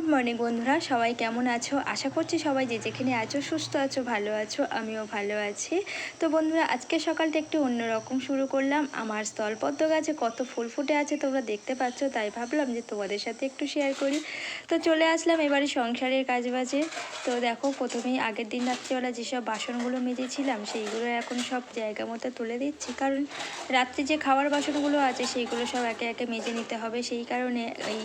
Good morning বন্ধুরা, সবাই কেমন আছো? আশা করছি সবাই যে যেখানে আছো, সুস্থ আছো, ভালো আছো, আমিও ভালো আছি। তো বন্ধুরা, আজকে সকালটা একটু অন্যরকম শুরু করলাম। আমার স্থলপদ্ম গাছে কত ফুল ফুটে আছে তোমরা দেখতে পাচ্ছ, তাই ভাবলাম যে তোমাদের সাথে একটু শেয়ার করি। তো চলে আসলাম এবারে সংসারের কাজ বাজে তো দেখো, প্রথমেই আগের দিন রাত্রিবেলা যেসব বাসনগুলো মেজেছিলাম, সেইগুলো এখন সব জায়গা মতো তুলে দিচ্ছি। কারণ রাত্রে যে খাওয়ার বাসনগুলো আছে, সেইগুলো সব একে একে মেজে নিতে হবে। সেই কারণে এই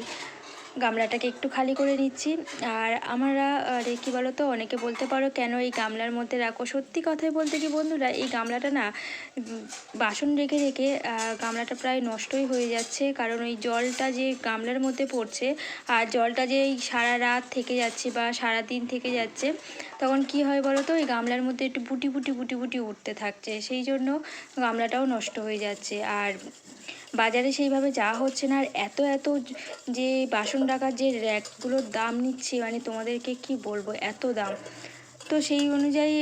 গামলাটাকে একটু খালি করে নিচ্ছি। আর আমরা, আরে কী বলো তো অনেকে বলতে পারো, কেন এই গামলার মধ্যে রাখো? সত্যি কথাই বলতে কি বন্ধুরা, এই গামলাটা না বাসন রেখে রেখে গামলাটা প্রায় নষ্টই হয়ে যাচ্ছে। কারণ ওই জলটা যে গামলার মধ্যে পড়ছে, আর জলটা যে এই সারা রাত থেকে যাচ্ছে বা সারা দিন থেকে যাচ্ছে, তখন কি হয় বলো তো ওই গামলার মধ্যে একটু বুটি বুটি বুটি বুটি উঠতে থাকছে। সেই জন্য গামলাটাও নষ্ট হয়ে যাচ্ছে। আর বাজারে সেইভাবে যাওয়া হচ্ছে না। আর এত এত যে বাসন রাখার যে র্যাকগুলোর দাম নিচ্ছে মানে তোমাদেরকে কি বলব, এত দাম। তো সেই অনুযায়ী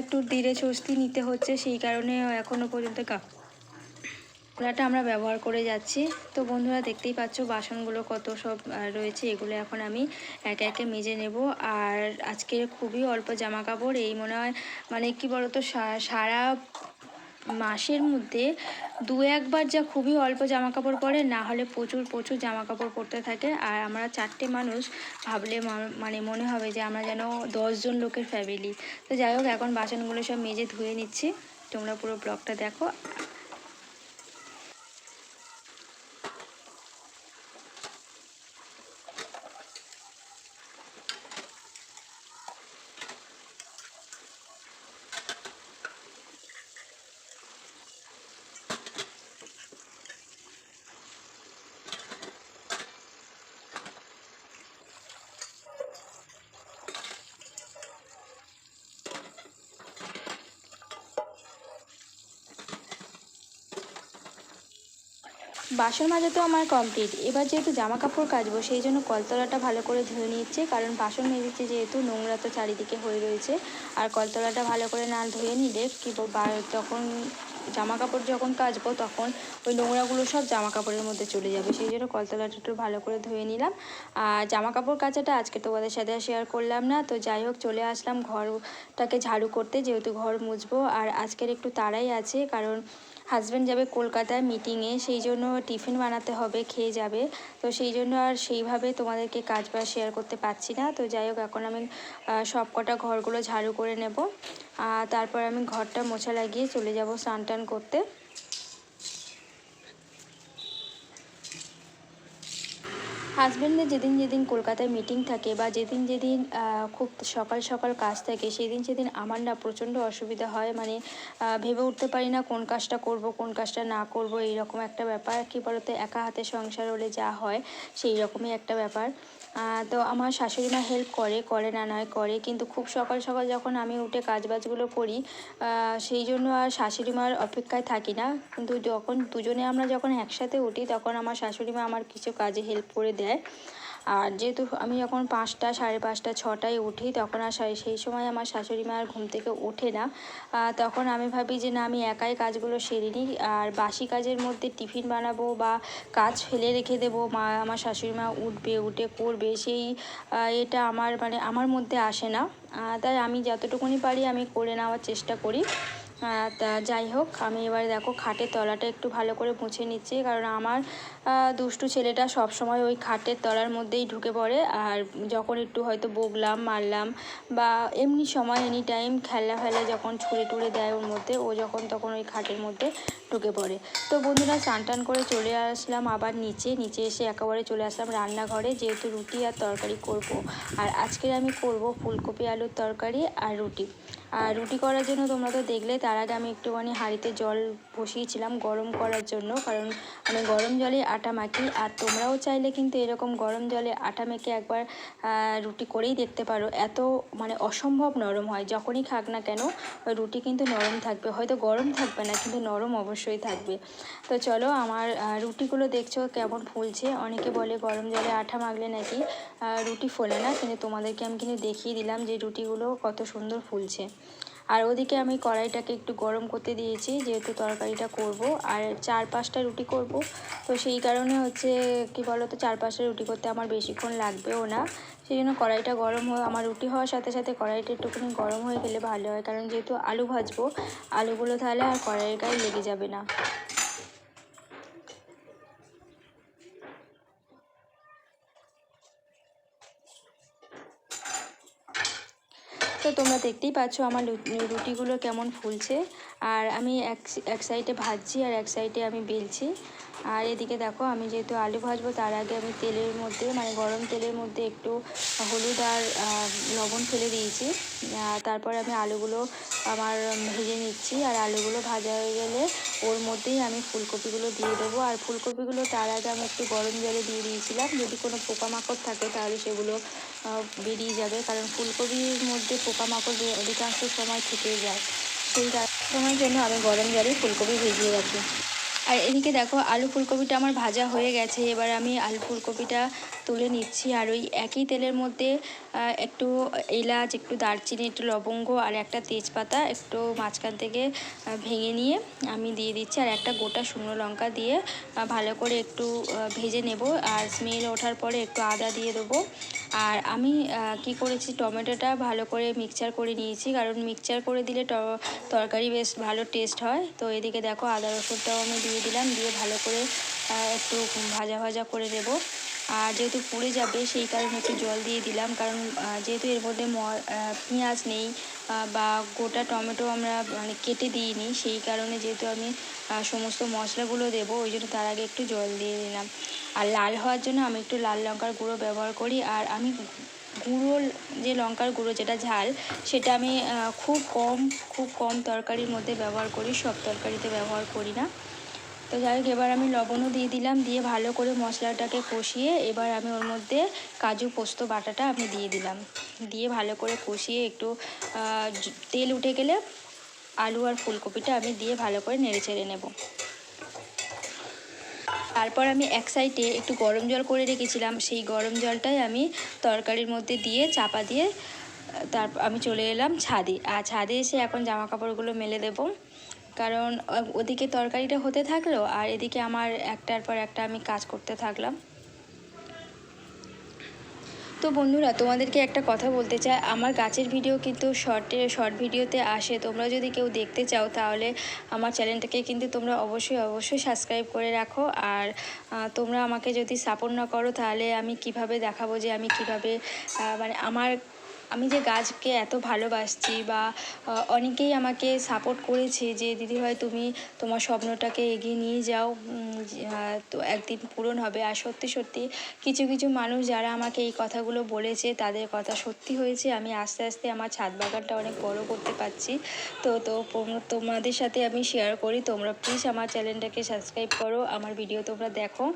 একটু ধীরে স্বস্তি নিতে হচ্ছে, সেই কারণে এখনও পর্যন্ত গামলাটা আমরা ব্যবহার করে যাচ্ছি। তো বন্ধুরা দেখতেই পাচ্ছ বাসনগুলো কত সব রয়েছে, এগুলো এখন আমি একে একে মেজে নেব। আর আজকে খুবই অল্প জামা কাপড়, এই মনে হয় মানে কি বলতো সারা মাসের মধ্যে দু একবার যা খুবই অল্প জামা কাপড় পরে, না হলে প্রচুর প্রচুর জামা কাপড় পরতে থাকে। আর আমরা চারটে মানুষ ভাবলে মানে মনে হবে যে আমরা যেন দশজন লোকের ফ্যামিলি তো যাই হোক, এখন বাসনগুলো সব মেজে ধুয়ে নিচ্ছি। তোমরা পুরো ব্লগটা দেখো। বাসন মাজা তো আমার কমপ্লিট এবার যেহেতু জামা কাপড় কাচবো, সেই জন্য কলতলাটা ভালো করে ধুয়ে নিচ্ছে, কারণ বাসন মেজেছে যেহেতু নোংরা তো চারিদিকে হয়ে রয়েছে, আর কলতলাটা ভালো করে না ধুয়ে নিলে কি যখন জামা কাপড় যখন কাচবো, তখন ওই নোংরাগুলো সব জামা কাপড়ের মধ্যে চলে যাবে, সেই জন্য কলতলাটা একটু ভালো করে ধুয়ে নিলাম। আর জামা কাপড় কাচাটা আজকে তোমাদের সাথে শেয়ার করলাম না, তো যাই হোক, চলে আসলাম ঘরটাকে ঝাড়ু করতে, যেহেতু ঘর মুছবো, আর আজকের একটু তাড়াই আছে, কারণ হাজব্যান্ড যাবে কলকাতায় মিটিংয়ে সেই জন্য টিফিন বানাতে হবে, খেয়ে যাবে। তো সেই জন্য আর সেইভাবে তোমাদেরকে কাজ বাজ শেয়ার করতে পারছি না। তো যাই হোক, এখন আমি সব কটা ঘরগুলো ঝাড়ু করে নেব। তারপর আমি ঘরটা মোছা লাগিয়ে চলে যাব স্নান টান করতে। হাজব্যান্ডের যেদিন যেদিন কলকাতায় মিটিং থাকে বা যেদিন যেদিন খুব সকাল সকাল কাজ থাকে, সেদিন সেদিন আমার না প্রচণ্ড অসুবিধা হয়। মানে ভেবে উঠতে পারি না কোন কাজটা করব, কোন কাজটা না করব, এইরকম একটা ব্যাপার। কী বলতো, একা হাতে সংসার হলে যা হয় সেই রকমই একটা ব্যাপার। তো আমার শাশুড়ি মা হেল্প করে করে না নয়, করে। কিন্তু খুব সকাল সকাল যখন আমি উঠে কাজবাজগুলো করি সেই জন্য আর শাশুড়ি মার অপেক্ষায় থাকি না। কিন্তু যখন দুজনে আমরা যখন একসাথে উঠি, তখন আমার শাশুড়ি মা আমার কিছু কাজে হেল্প করে দেয়। আর যেহেতু আমি যখন পাঁচটা, সাড়ে পাঁচটা, ছটায় উঠি, তখন আর সেই- সময় আমার শাশুড়ি মা আর ঘুম থেকে ওঠে না। তখন আমি ভাবি যে না, আমি একাই কাজগুলো সেরে নিই আর বাসি কাজের মধ্যে টিফিন বানাবো বা কাজ ফেলে রেখে দেবো। মা, আমার শাশুড়ি মা উঠবে, উঠে করবে, সেই এটা আমার মানে আমার মধ্যে আসে না। তাই আমি যতটুকুনি পারি আমি করে নেওয়ার চেষ্টা করি। তা যাই হোক, আমি এবার দেখো খাটের তলাটা একটু ভালো করে মুছে নিচ্ছি, কারণ আমার দুষ্টু ছেলেটা সব সময় ওই খাটের তলার মধ্যেই ঢুকে পড়ে, আর যখন একটু হয়তো বগলাম মারলাম বা এমনি সময় এনি টাইম খেলা ফেলা যখন ছুঁড়ে টুড়ে দেয় ওর মধ্যে, ও যখন তখন ওই খাটের মধ্যে ঢুকে পড়ে তো বন্ধুরা স্নান টান করে চলে আসলাম আবার নিচে নিচে এসে একেবারে চলে আসলাম রান্নাঘরে, যেহেতু রুটি আর তরকারি করব। আর আজকে আমি করব ফুলকপি আলুর তরকারি আর রুটি আর রুটি করার জন্য তোমরা তো দেখলে, তার আগে আমি একটুখানি হাঁড়িতে জল বসিয়েছিলাম গরম করার জন্য, কারণ আমি গরম জলে আটা মাখি। আর তোমরাও চাইলে কিন্তু এরকম গরম জলে আটা মেখে একবার রুটি করেই দেখতে পারো। এত মানে অসম্ভব নরম হয়, যখনই খাক না কেন, রুটি কিন্তু নরম থাকবে। হয়তো গরম থাকবে না, কিন্তু নরম অবশ্যই থাকবে। তো চলো, আমার রুটিগুলো দেখছ কেমন ফুলছে? অনেকে বলে গরম জলে আঠা মাখলে নাকি রুটি ফোলে না, কিন্তু তোমাদেরকে আমি কিন্তু দেখিয়ে দিলাম যে রুটিগুলো কত সুন্দর ফুলছে। আর ওদিকে আমি কড়াইটাকে একটু গরম করতে দিয়েছি, যেহেতু তরকারিটা করব। আর চার পাঁচটা রুটি করব। তো সেই কারণে হচ্ছে, কি তো চার পাঁচটা রুটি করতে আমার বেশিক্ষণ লাগবেও না। সেই জন্য কড়াইটা গরম হয়ে আমার রুটি হওয়ার সাথে সাথে কড়াইটা একটুখানি গরম হয়ে গেলে ভালো হয়। কারণ যেহেতু আলু ভাজবো, আলুগুলো তাহলে আর কড়াইয়ের গায়ে লেগে যাবে না। তোমরা দেখতেই পাচ্ছ আমার রুটিগুলো কেমন ফুলছে। আর আমি এক এক সাইডে ভাজছি আর এক সাইডে আমি বেলছি। আর এদিকে দেখো, আমি যেহেতু আলু ভাজবো, তার আগে আমি তেলের মধ্যে মানে গরম তেলের মধ্যে একটু হলুদ আর লবণ ফেলে দিয়েছি। তারপর আমি আলুগুলো আমার ভেজে নিচ্ছি। আর আলুগুলো ভাজা হয়ে গেলে ওর মধ্যেই আমি ফুলকপিগুলো দিয়ে দেবো। আর ফুলকপিগুলো তার আগে আমি একটু গরম জলে দিয়ে দিয়েছিলাম। যদি কোনো পোকামাকড় থাকে, তাহলে সেগুলো বেরিয়ে যাবে। কারণ ফুলকপির মধ্যে পোকামাকড় অধিকাংশ সময় থেকে যায়। সেই সময়ের জন্য আমি গরম জলে ফুলকপি ভিজিয়ে রাখি। আর এদিকে দেখো, আলু ফুলকপিটা আমার ভাজা হয়ে গেছে। এবার আমি আলু ফুলকপিটা তুলে নিচ্ছি। আর ওই একই তেলের মধ্যে একটু এলাচ, একটু দারচিনি, একটু লবঙ্গ আর একটা তেজপাতা একটু মাঝখান থেকে ভেঙে নিয়ে আমি দিয়ে দিচ্ছি। আর একটা গোটা শুকনো লঙ্কা দিয়ে ভালো করে একটু ভেজে নেব। আর স্মেল ওঠার পরে একটু আদা দিয়ে দেবো। আর আমি কি করেছি, টমেটোটা ভালো করে মিক্সচার করে নিয়েছি। কারণ মিক্সচার করে দিলে তরকারি বেশ ভালো টেস্ট হয়। তো এদিকে দেখো, আদা রসুনটাও আমি দিয়ে দিলাম। দিয়ে ভালো করে একটু ভাজা ভাজা করে নেব। আর যেহেতু পুড়ে যাবে, সেই কারণে একটু জল দিয়ে দিলাম। কারণ যেহেতু এর মধ্যে পেঁয়াজ নেই বা গোটা টমেটো আমরা মানে কেটে দিইনি, সেই কারণে যেহেতু আমি সমস্ত মশলাগুলো দেবো, ওই জন্য তার আগে একটু জল দিয়ে দিলাম আর লাল হওয়ার জন্য আমি একটু লাল লঙ্কার গুঁড়ো ব্যবহার করি, আর আমি গুঁড়ো, যে লঙ্কার গুঁড়ো, যেটা ঝাল, সেটা আমি খুব কম খুব কম তরকারির মধ্যে ব্যবহার করি, সব তরকারিতে ব্যবহার করি না। তো যাই হোক, এবার আমি লবণও দিয়ে দিলাম, দিয়ে ভালো করে মশলাটাকে কষিয়ে এবার আমি ওর মধ্যে কাজু, পোস্ত, বাটাটা আমি দিয়ে দিলাম। দিয়ে ভালো করে কষিয়ে একটু তেল উঠে গেলে আলু আর ফুলকপিটা আমি দিয়ে ভালো করে নেড়ে চেড়ে নেব। তারপর আমি এক সাইডে একটু গরম জল করে রেখেছিলাম, সেই গরম জলটাই আমি তরকারির মধ্যে দিয়ে চাপা দিয়ে তারপর আমি চলে এলাম ছাদে। আর ছাদে এসে এখন জামা কাপড়গুলো মেলে দেবো। কারণ ওদিকে তরকারিটা হতে থাকল আর এদিকে আমার একটার পর একটা আমি কাজ করতে থাকলাম। তো বন্ধুরা, তোমাদেরকে একটা কথা বলতে চাই। আমার গাছের ভিডিও কিন্তু শর্টে শর্ট ভিডিওতে আসে। তোমরা যদি কেউ দেখতে চাও, তাহলে আমার চ্যানেলটাকে কিন্তু তোমরা অবশ্যই অবশ্যই সাবস্ক্রাইব করে রাখো। আর তোমরা আমাকে যদি সাপোর্ট না করো, তাহলে আমি কীভাবে দেখাবো যে আমি কীভাবে মানে আমার আমি যে গাছকে এত ভালোবাসছি বা অনেকেই আমাকে সাপোর্ট করেছে যে দিদিভাই তুমি তোমার স্বপ্নটাকে এগিয়ে নিয়ে যাও। তো একদিন পূরণ হবে। আর সত্যি সত্যি কিছু কিছু মানুষ যারা আমাকে এই কথাগুলো বলেছে, তাদের কথা সত্যি হয়েছে। আমি আস্তে আস্তে আমার ছাদ বাগানটা অনেক বড় করতে পারছি। তো তো তোমাদের সাথে আমি শেয়ার করি। তোমরা প্লিজ আমার চ্যানেলটাকে সাবস্ক্রাইব করো। আমার ভিডিও তোমরা দেখো।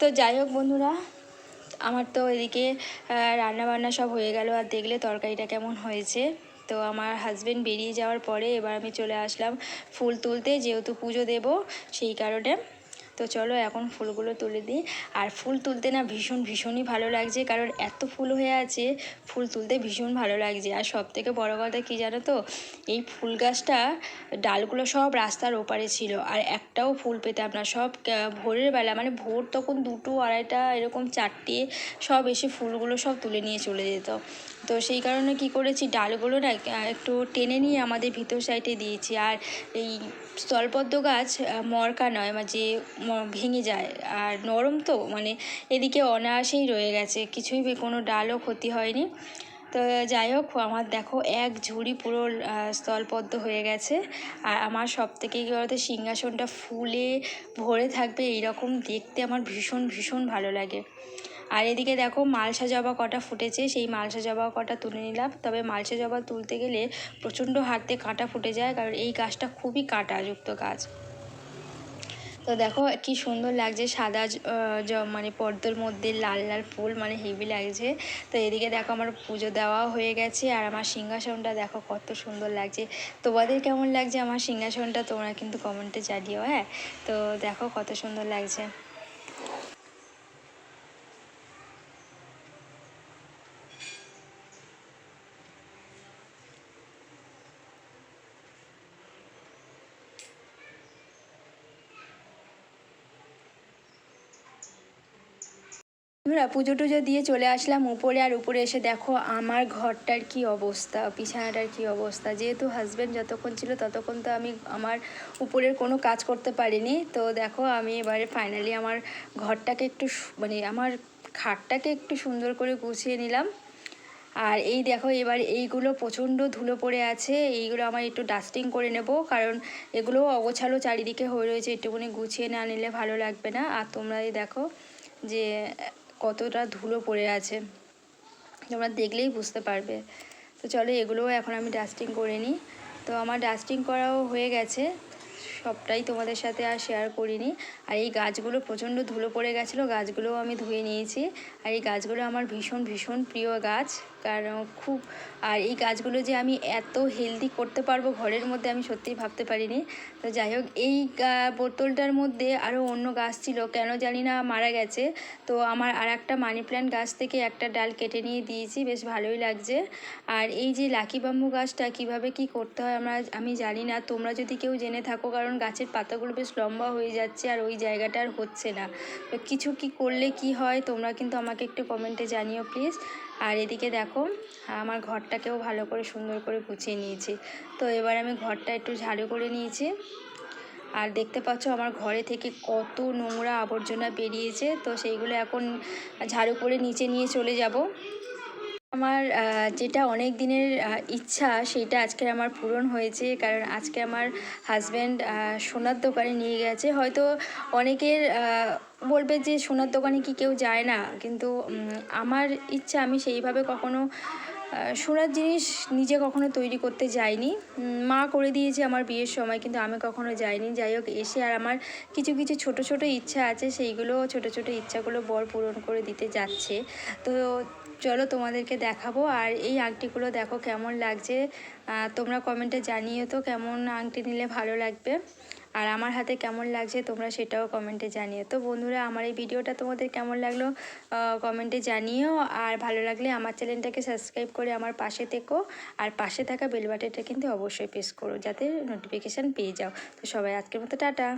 তো যাই হোক বন্ধুরা আমার তো এদিকে রান্নাবান্না সব হয়ে গেল আর দেখলে তরকারিটা কেমন হয়েছে। তো আমার হাজব্যান্ড বেরিয়ে যাওয়ার পরে এবার আমি চলে আসলাম ফুল তুলতে, যেহেতু পুজো দেব সেই কারণে। তো চলো এখন ফুলগুলো তুলে দিই। আর ফুল তুলতে না ভীষণ, ভীষণই ভালো লাগছে, কারণ এত ফুল হয়ে আছে, ফুল তুলতে ভীষণ ভালো লাগছে। আর সব থেকে বড়ো কথা কী জানো তো, এই ফুল গাছটা ডালগুলো সব রাস্তার ওপারে ছিল, আর একটাও ফুল পেতাম না সব ভোরের বেলা মানে ভোর তখন দুটো, আড়াইটা, এরকম চারটে, সব এসে ফুলগুলো সব তুলে নিয়ে চলে যেত। তো সেই কারণে কি করেছি, ডালগুলো না একটু টেনে নিয়ে আমাদের ভিতর সাইডে দিয়েছি। আর এই স্থলপদ্ম গাছ মরকা নয় মানে যে ভেঙে যায়। আর নরম তো মানে এদিকে অনায়াসেই রয়ে গেছে, কিছুই কোনো ডালও ক্ষতি হয়নি। তো যাই হোক, আমার দেখো এক ঝুড়ি পুরো স্থলপদ্ম হয়ে গেছে। আর আমার সব থেকে কী বলতো, সিংহাসনটা ফুলে ভরে থাকবে, এইরকম দেখতে আমার ভীষণ ভীষণ ভালো লাগে। আর এদিকে দেখো মালসা জবা কটা ফুটেছে, সেই মালসা জবা কটা তুলে নিলাম। তবে মালসা জবা তুলতে গেলে প্রচণ্ড হাতে কাঁটা ফুটে যায়, কারণ এই গাছটা খুবই কাঁটাযুক্ত গাছ। তো দেখো কি সুন্দর লাগছে, সাদা মানে পর্দর মধ্যে লাল লাল ফুল মানে হেভি লাগছে। তো এদিকে দেখো আমার পুজো দেওয়াও হয়ে গেছে, আর আমার সিংহাসনটা দেখো কত সুন্দর লাগছে। তোমাদের কেমন লাগছে আমার সিংহাসনটা, তোমরা কিন্তু কমেন্টে জানিও হ্যাঁ? তো দেখো কত সুন্দর লাগছে। আমরা পুজো টুজো দিয়ে চলে আসলাম উপরে আর উপরে এসে দেখো আমার ঘরটার কি অবস্থা, বিছানাটার কি অবস্থা। যেহেতু হাজব্যান্ড যতক্ষণ ছিল ততক্ষণ তো আমি আমার উপরের কোনো কাজ করতে পারিনি। তো দেখো আমি এবারে ফাইনালি আমার ঘরটাকে একটু মানে আমার খাটটাকে একটু সুন্দর করে গুছিয়ে নিলাম। আর এই দেখো এবার এইগুলো প্রচণ্ড ধুলো পড়ে আছে, এইগুলো আমার একটু ডাস্টিং করে নেব, কারণ এগুলো অগোছালো চারিদিকে হয়ে রয়েছে, একটুখানি গুছিয়ে না নিলে ভালো লাগবে না। আর তোমরা এই দেখো যে কতটা ধুলো পড়ে আছে। তোমরা দেখলেই বুঝতে পারবে। তো চলো এগুলোও এখন আমি ডাস্টিং করে নিই। তো আমার ডাস্টিং করাও হয়ে গেছে। সবটাই তোমাদের সাথে আর শেয়ার করিনি। আর এই গাছগুলো প্রচণ্ড ধুলো পড়ে গেছিল, গাছগুলোও আমি ধুয়ে নিয়েছি। আর এই গাছগুলো আমার ভীষণ ভীষণ প্রিয় গাছ। কারণ খুব, আর এই গাছগুলো যে আমি এত হেলদি করতে পারব ঘরের মধ্যে আমি সত্যিই ভাবতে পারিনি। তো যাই হোক, এই বোতলটার মধ্যে আরও অন্য গাছ ছিল, কেন জানি না মারা গেছে। তো আমার আর একটা মানি প্ল্যান্ট গাছ থেকে একটা ডাল কেটে নিয়ে দিয়েছি, বেশ ভালোই লাগছে। আর এই যে লাকি বাম্বু গাছটা কীভাবে কি করতে হয় আমরা, আমি জানি না। তোমরা যদি কেউ জেনে থাকো, কারণ গাছের পাতাগুলো বেশ লম্বা হয়ে যাচ্ছে আর ওই জায়গাটা আর হচ্ছে না। তো কিছু কি করলে কি হয় তোমরা কিন্তু আমাকে একটু কমেন্টে জানিও প্লিজ আর এদিকে দেখো, আমার ঘরটাকেও ভালো করে সুন্দর করে গুছিয়ে নিয়েছি। তো এবার আমি ঘরটা একটু ঝাড়ু করে নিয়েছি। আর দেখতে পাচ্ছ আমার ঘরে থেকে কত নোংরা আবর্জনা বেরিয়েছে। তো সেইগুলো এখন ঝাড়ু করে নিচে নিয়ে চলে যাব। আমার যেটা অনেক দিনের ইচ্ছা সেটা আজকে আমার পূরণ হয়েছে। কারণ আজকে আমার হাজব্যান্ড সোনার দোকানে নিয়ে গেছে। হয়তো অনেকের বলবে যে সোনার দোকানে কি কেউ যায় না। কিন্তু আমার ইচ্ছা আমি সেইভাবে কখনো সোনার জিনিস নিজে কখনো তৈরি করতে যাইনি। মা করে দিয়েছে আমার বিয়ের সময়, কিন্তু আমি কখনো যাইনি। যাই হোক, এসে আর আমার কিছু কিছু ছোট ছোট ইচ্ছা আছে। সেইগুলো ছোট ছোট ইচ্ছাগুলো বর পূরণ করে দিতে যাচ্ছে। তো চলো তোমাদেরকে দেখাবো আর এই আংটিগুলো দেখো কেমন লাগছে। তোমরা কমেন্টে জানিও তো কেমন আংটি নিলে ভালো লাগবে। আর আমার হাতে কেমন লাগছে তোমরা সেটাও কমেন্টে জানিও তো বন্ধুরা, আমার এই ভিডিওটা তোমাদের কেমন লাগল কমেন্টে জানিও। আর ভালো লাগলে আমার চ্যানেলটাকে সাবস্ক্রাইব করে আমার পাশে থেকো। আর পাশে থাকা বেল বাটনটা কিন্তু অবশ্যই প্রেস করো যাতে নোটিফিকেশান পেয়ে যাও। তো সবাই আজকের মতো টাটা।